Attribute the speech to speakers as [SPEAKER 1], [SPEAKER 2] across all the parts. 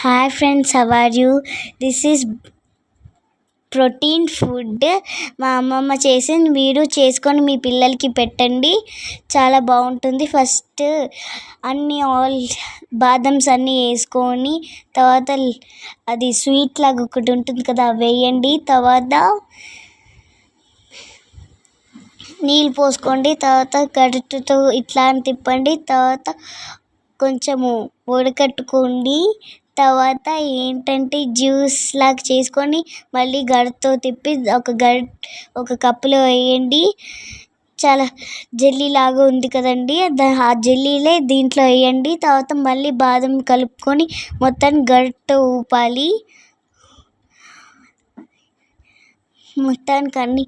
[SPEAKER 1] Hi friends how are you this is protein food మా అమ్మమ్మ చేసింది మీరు చేసుకొని మీ పిల్లలకి పెట్టండి. చాలా బాగుంటుంది. ఫస్ట్ అన్నీ ఆల్ బాదమ్స్ అన్నీ వేసుకొని తర్వాత అది స్వీట్ లాగా ఒకటి ఉంటుంది కదా వేయండి. తర్వాత నీళ్ళు పోసుకోండి. తర్వాత గరిటెతో ఇట్లా అని తిప్పండి. తర్వాత కొంచెము వడకట్టుకోండి. తర్వాత ఏంటంటే జ్యూస్ లాగా చేసుకొని మళ్ళీ గరిటెతో తిప్పి ఒక గరి ఒక కప్పులో వేయండి. చాలా జెల్లీ లాగా ఉంది కదండి. ఆ జెల్లీలే దీంట్లో వేయండి. తర్వాత మళ్ళీ బాదం కలుపుకొని మొత్తాన్ని గడ్డతో ఊపాలి. మొత్తానికి అన్నీ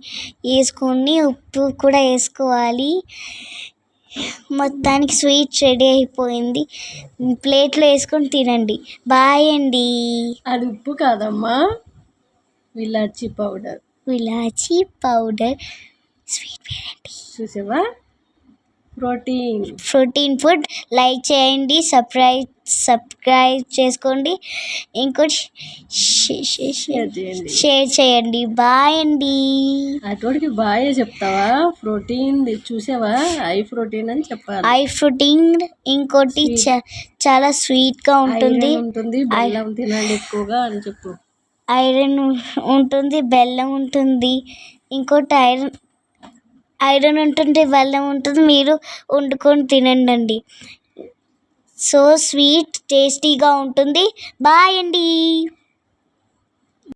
[SPEAKER 1] వేసుకొని ఉప్పు కూడా వేసుకోవాలి. మొత్తానికి స్వీట్ రెడీ అయిపోయింది. ప్లేట్లో వేసుకొని తినండి. బాయ్ అండి.
[SPEAKER 2] అది ఉప్పు కాదమ్మా. విలాచి పౌడర్.
[SPEAKER 1] ఇలాచీ పౌడర్. స్వీట్
[SPEAKER 2] చూసావా? ప్రోటీన్.
[SPEAKER 1] Protein food. లైక్ చేయండి సబ్స్క్రైబ్ సబ్స్క్రైబ్ చేసుకోండి. ఇంకోటి
[SPEAKER 2] షేర్ చేయండి.
[SPEAKER 1] బాయ్ అండి.
[SPEAKER 2] అటోడికి బాగా చెప్తావా? ప్రోటీన్ చూసావా? ఐ ప్రోటీన్ అని చెప్పాలి.
[SPEAKER 1] ఐ ఫ్రూటింగ్ ఇంకోటి చాలా స్వీట్గా ఉంటుంది.
[SPEAKER 2] ఉంటుంది బెల్లం తినండి ఎక్కువగా అని చెప్పు.
[SPEAKER 1] ఐరన్ ఉంటుంది బెల్లం ఉంటుంది. ఇంకోటి ఐరన్ ఐరన్ ఉంటుంది బెల్లం ఉంటుంది మీరు వండుకొని తినండి అండి సో స్వీట్ టేస్టీగా ఉంటుంది. బాయ్ అండి.